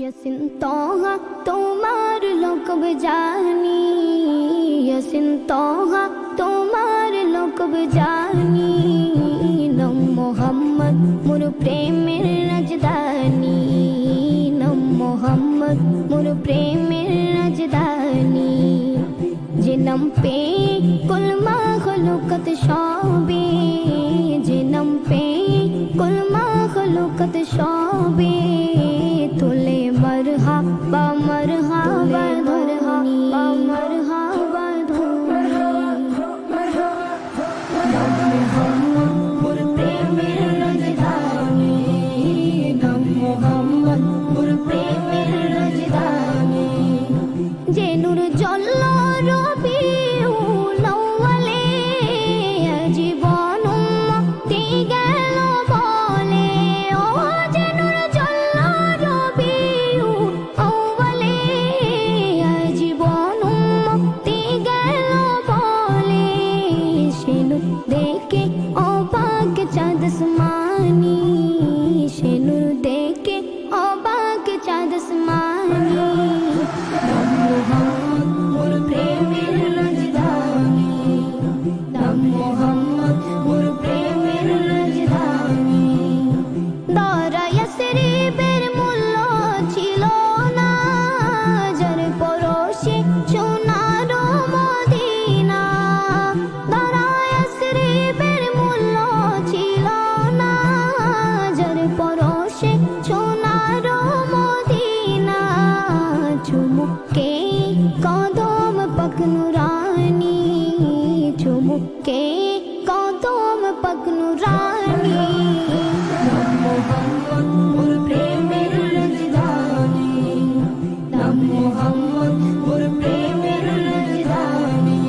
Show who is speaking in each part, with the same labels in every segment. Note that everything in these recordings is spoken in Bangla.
Speaker 1: ইয়াসিন তোহা তোমার লোকব জানি ইয়াসিন তোহা তোমার লোকব জানি নম মোহাম্মদ মোর প্রেমের রাজধানী নম মোহাম্মদ মোর প্রেমের রাজধানী যে নাম পে কুলমা হলুকত সবে যে নাম পে কুলমা হলুকত সবে মোর চাঁদ আসমানি সেনু দেখে অবাক চাঁদ আসমানি কদম পকনু রানী চুমুকে কদম পকনু রানী মোহাম্মদ মোর প্রেমের রাজধানী নাম মোহাম্মদ মোর প্রেমের রাজধানী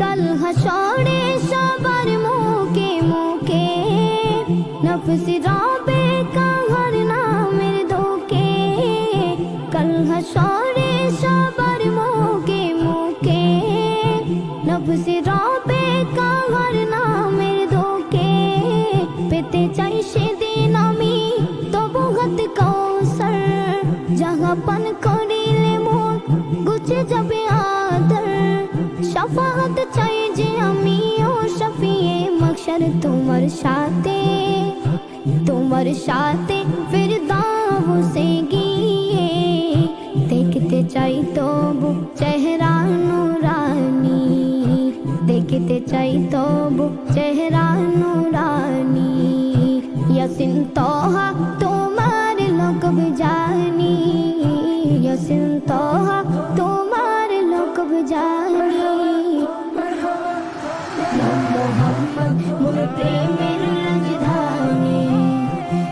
Speaker 1: কাল হাসরে সবার মুখে মুখে নফসি রবে কাহার নামের নফসি রবে কাহার নামের ধোকে পেতে চাই সেদিন আমি তবু হাত কৌসর জাহাপান করিলে মোর গুছে যাবে আদর শাফাত চাই যে আমি ও শফিয়ে মকসর তোমার সাথে তোমার সাথে ফির দাও সে গিয়ে দেখতে চাই তবু চেহারা দেখতে চাই তবু চেহারা নুরানি। ইয়াসিন তোহা তোমার লোকব জানি। ইয়াসিন তোহা তোমার লোকব জানি। মোহাম্মদ মোর প্রেমের রাজধানী।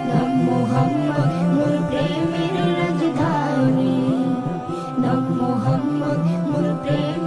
Speaker 1: নাম মোহাম্মদ মোর প্রেমের